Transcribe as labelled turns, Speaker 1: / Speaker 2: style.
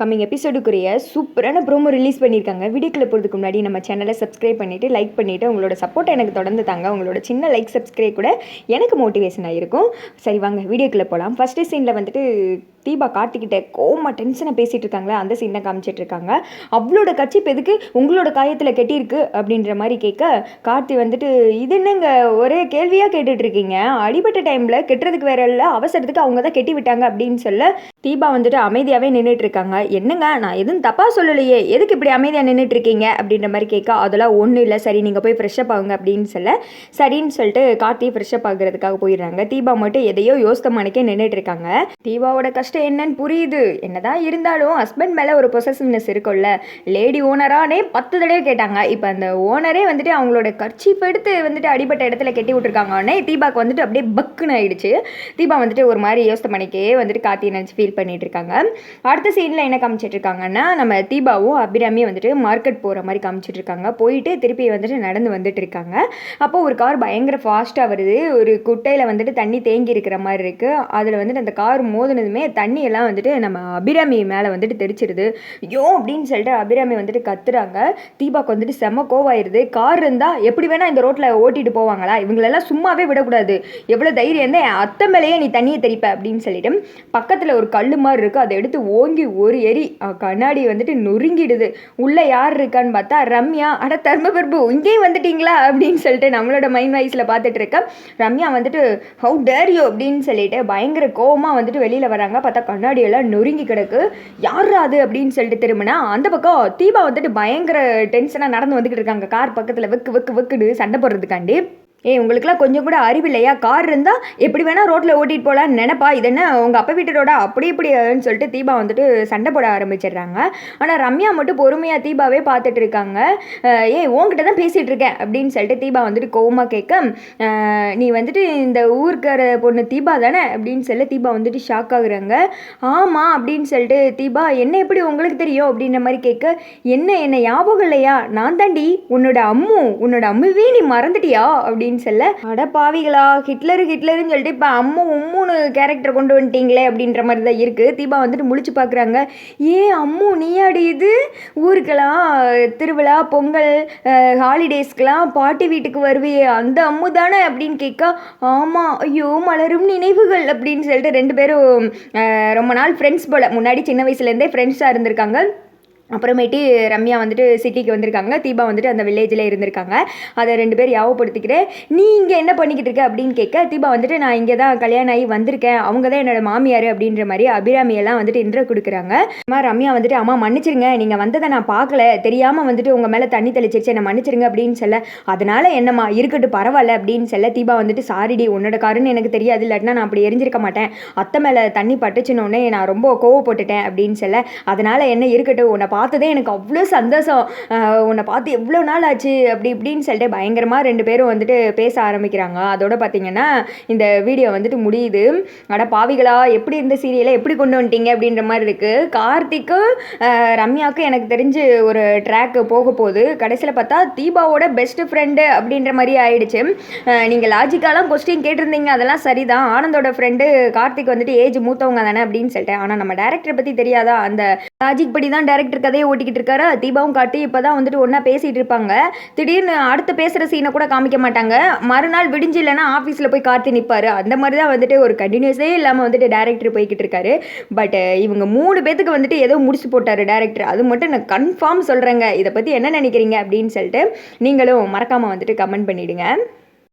Speaker 1: Coming எபிசோடுக்குரிய சூப்பரான promo release பண்ணியிருக்காங்க. வீடியோக்குள்ள போகிறதுக்கு முன்னாடி நம்ம சேனலை சப்ஸ்கிரைப் பண்ணிவிட்டு லைக் பண்ணிவிட்டு உங்களோட சப்போர்ட்டை எனக்கு தொடர்ந்து தாங்க. உங்களோட சின்ன லைக் சப்ஸ்கிரைப் கூட எனக்கு மோட்டிவேஷனாக இருக்கும். சரி வாங்க வீடியோக்குள்ளே போகலாம் ஃபஸ்ட்டு சீனில் வந்துட்டு தீபா கார்த்திக்கிட்ட கோமா டென்ஷனை பேசிகிட்டு இருக்காங்களே அந்த சீன் தான் காமிச்சிட்டு இருக்காங்க அவளோட கட்சி இப்போ எதுக்கு உங்களோட காயத்தில் கெட்டியிருக்கு அப்படின்ற மாதிரி கேட்க கார்த்தி வந்துட்டு இது என்னங்க? ஒரே கேள்வியாக கேட்டுட்ருக்கீங்க அடிபட்ட டைமில் கெட்டுறதுக்கு வேற இல்லை அவசரத்துக்கு அவங்க தான் கெட்டி விட்டாங்க அப்படின்னு சொல்ல தீபா வந்துட்டு அமைதியாகவே நின்றுட்டு இருக்காங்க என்னங்க? நான் எதுவும் தப்பாக சொல்லலையே. எதுக்கு இப்படி அமைதியாக நின்றுட்டு இருக்கீங்க அப்படின்ற மாதிரி கேட்க அதெல்லாம் ஒன்றும் இல்லை. சரி நீங்கள் போய் ஃப்ரெஷ்ஷப் ஆகுங்க அப்படின்னு சொல்ல சரின்னு சொல்லிட்டு கார்த்தி ஃப்ரெஷ்ஷப் ஆகுறதுக்காக போயிடுறாங்க. தீபா மட்டும் எதையோ யோசித்த மணிக்கே நின்றுட்டு இருக்காங்க தீபாவோட கஷ்டம் என்னன்னு புரியுது. என்னதான் இருந்தாலும் ஹஸ்பண்ட் மேலே ஒரு பொசசிவ்னஸ் இருக்கும்ல. லேடி ஓனரானே பத்து தடவை கேட்டாங்க. இப்போ அந்த ஓனரே வந்துட்டு அவங்களோட கர்ச்சீப் எடுத்து வந்துட்டு அடிபட்ட இடத்துல கெட்டி விட்டுருக்காங்க உடனே தீபாக்கு வந்துட்டு அப்படியே பக்குன்னு ஆயிடுச்சு. தீபா வந்துட்டு ஒரு மாதிரி யோசித்த பண்ணிக்கே வந்துட்டு காத்தி நினச்சி ஃபீல் பண்ணிட்டு இருக்காங்க. அடுத்த சீனில் என்ன காமிச்சிட்டு இருக்காங்கன்னா நம்ம தீபாவும் அபிராமியும் வந்துட்டு மார்க்கெட் போகிற மாதிரி காமிச்சிட்டு இருக்காங்க. போயிட்டு திருப்பி வந்துட்டு நடந்து வந்துட்டு இருக்காங்க. அப்போ ஒரு கார் பயங்கர ஃபாஸ்ட்டாக வருது. ஒரு குட்டையில் வந்துட்டு தண்ணி தேங்கி இருக்கிற மாதிரி இருக்குது அதில் வந்துட்டு அந்த கார் மோதினதுமே தண்ணியெல்லாம் வந்துட்டு நம்ம அபிராமி மேலே வந்துட்டு தெரிச்சிருது ஐயோ அப்படின்னு சொல்லிட்டு அபிராமி வந்துட்டு கத்துறாங்க. தீபாக்கு வந்துட்டு செம்ம கோவாயிருது. கார் இருந்தால் எப்படி வேணால் இந்த ரோட்டில் ஓட்டிட்டு போவாங்களா? இவங்களெல்லாம் சும்மாவே விடக்கூடாது. எவ்வளோ தைரியம் தான் அத்தை மேலேயே நீ தண்ணியை தெரிப்ப அப்படின்னு சொல்லிட்டு பக்கத்தில் ஒரு கல் மாதிரி இருக்குது அதை எடுத்து ஓங்கி ஒரு எரி கண்ணாடி வந்துட்டு நொறுங்கிடுது. உள்ளே யார் இருக்கான்னு பார்த்தா ரம்யா. அட தர்மபிரபு இங்கேயும் வந்துட்டீங்களா? அப்படின்னு சொல்லிட்டு நம்மளோட மைண்ட் வாய்ஸில் பார்த்துட்டு இருக்க ரம்யா வந்துட்டு ஹவு டேர் யூ அப்படின்னு சொல்லிட்டு பயங்கர கோவமாக வந்துட்டு வெளியில் வராங்க. பார்த்தா கண்ணாடி எல்லாம் நொறுங்கி கிடக்கு. யார் அது அப்படின்னு சொல்லிட்டு திரும்பினா அந்த பக்கம் தீபா வந்துட்டு பயங்கர டென்ஷனாக நடந்து வந்துக்கிட்டு இருக்காங்க. கார் பக்கத்தில் வெக்கு வெக்கு வெக்குன்னு சண்டை போடுறதுக்காண்டி. ஏய் உங்களுக்குலாம் கொஞ்சம் கூட அறிவில்லையா கார் இருந்தால் எப்படி வேணால் ரோட்டில் ஓட்டிகிட்டு போகலான்னு நினப்பா. இது என்ன உங்கள் அப்பா வீட்டு ரோடா அப்படி இப்படின்னு சொல்லிட்டு தீபா வந்துட்டு சண்டை போட ஆரம்பிச்சிடுறாங்க. ஆனால் ரம்யா மட்டும் பொறுமையாக தீபாவே பார்த்துட்டு இருக்காங்க. ஏய் உங்ககிட்ட தான் பேசிகிட்டு இருக்கேன் அப்படின்னு சொல்லிட்டு தீபா வந்துட்டு கோவமாக கேட்க நீ வந்துட்டு இந்த ஊருக்கார பொண்ணு தீபா தானே அப்படின்னு சொல்லி தீபா வந்துட்டு ஷாக் ஆகுறாங்க. ஆமாம் அப்படின்னு சொல்லிட்டு தீபா என்ன எப்படி உங்களுக்கு தெரியும்? அப்படின்ற மாதிரி கேட்க என்ன என்ன ஞாபகம் இல்லையா? நான் தாண்டி உன்னோட அம்மு உன்னோட அம்முவே நீ மறந்துட்டியா? அப்படின்னு சொல்ல அட பாவிகளா ஹிட்லரு ஹிட்லருன்னு சொல்லிட்டு இப்போ அம்மு உம்முன்னு கேரக்டர் கொண்டு வந்துட்டீங்களே அப்படின்ற மாதிரி தான் இருக்குது தீபா வந்துட்டு முழிச்சு பார்க்குறாங்க ஏ அம்மு நீயாடி இது? ஊருக்கெல்லாம் திருவிழா பொங்கல் ஹாலிடேஸ்க்கெலாம் பாட்டி வீட்டுக்கு வருவியே. அந்த அம்மு தானே? அப்படின்னு கேட்க ஆமாம் ஐயோ மலரும் நினைவுகள். அப்படின்னு சொல்லிட்டு ரெண்டு பேரும் ரொம்ப நாள் ஃப்ரெண்ட்ஸ் போல். முன்னாடி சின்ன வயசுலேருந்தே ஃப்ரெண்ட்ஸாக இருந்திருக்காங்க. அப்புறமேட்டு ரம்யா வந்துட்டு சிட்டிக்கு வந்திருக்காங்க. தீபா வந்துட்டு அந்த வில்லேஜில் இருந்திருக்காங்க. அதை ரெண்டு பேர் யாவப்படுத்திக்கிறேன் நீ இங்கே என்ன பண்ணிக்கிட்டு இருக்க? அப்படின்னு கேட்க தீபா வந்துட்டு நான் இங்கே தான் கல்யாணம் ஆகி வந்திருக்கேன். அவங்க தான் என்னோட மாமியார் அப்படின்ற மாதிரி அபிராமியெல்லாம் வந்துட்டு இன்ட்ரோ கொடுக்குறாங்க. அம்மா ரம்யா வந்துட்டு அம்மா மன்னிச்சிருங்க. நீங்கள் வந்ததை நான் பார்க்கல. தெரியாமல் வந்துட்டு உங்கள் மேலே தண்ணி தெளிச்சிருச்சு. என்னை மன்னிச்சிருங்க அப்படின்னு சொல்ல அதனால என்னம்மா இருக்கட்டும் பரவாயில்ல அப்படின்னு சொல்ல தீபா வந்துட்டு சாரிடி உன்னோட காருன்னு எனக்கு தெரியாது. இல்லாட்டினா நான் அப்படி எரிஞ்சிருக்க மாட்டேன். அத்தை மேலே தண்ணி பட்டுச்சுனோடனே நான் ரொம்ப கோவப்பட்டுட்டேன் அப்படின்னு சொல்ல அதனால் என்ன இருக்கட்டும். உன்னை பார்த்ததே எனக்கு அவ்வளோ சந்தோஷம். உன்னை பார்த்து எவ்வளோ நாள் ஆச்சு அப்படி இப்படின்னு சொல்லிட்டு பயங்கரமாக ரெண்டு பேரும் வந்துட்டு பேச ஆரம்பிக்கிறாங்க. அதோட பார்த்தீங்கன்னா இந்த வீடியோ வந்துட்டு முடியுது. அட பாவிகளா எப்படி இருந்த சீரியலை எப்படி கொண்டு வந்துட்டீங்க அப்படின்ற மாதிரி இருக்குது கார்த்திக்கும் ரம்யாவுக்கும் எனக்கு தெரிஞ்சு ஒரு ட்ராக் போக போகுது. கடைசியில் பார்த்தா தீபாவோட பெஸ்ட் ஃப்ரெண்டு அப்படின்ற மாதிரி ஆயிடுச்சு. நீங்கள் லாஜிக்காலாம் கொஸ்டின் கேட்டிருந்தீங்க அதெல்லாம் சரிதான். ஆனந்தோட ஃப்ரெண்டு கார்த்திக் வந்துட்டு ஏஜ் மூத்தவங்க தானே அப்படின்னு சொல்லிட்டு. ஆனால் நம்ம டேரக்டரை பற்றி தெரியாதா அந்த லாஜிக் படி தான் டேரக்டர் கதையை ஓட்டிக்கிட்டு இருக்காரு. தீபாவும் காட்டி. இப்போ தான் வந்துட்டு ஒன்றா பேசிகிட்டு இருப்பாங்க. திடீர்னு அடுத்து பேசுகிற சீனை கூட காமிக்க மாட்டாங்க. மறுநாள் விடிஞ்சு இல்லைன்னா ஆஃபீஸில் போய் கார்த்தி நிற்பாரு அந்த மாதிரி தான் வந்துட்டு ஒரு கண்டினியூஸே இல்லாமல் வந்துட்டு டேரக்டர் போய்கிட்டு இருக்காரு. பட் இவங்க மூணு பேத்துக்கு வந்துட்டு ஏதோ முடிச்சு போட்டார் டேரக்டர் அது மட்டும் நான் கன்ஃபார்ம் சொல்கிறேங்க இதை பற்றி என்ன நினைக்கிறீங்க அப்படின்னு சொல்லிட்டு நீங்களும் மறக்காமல் வந்துட்டு கமெண்ட் பண்ணிவிடுங்க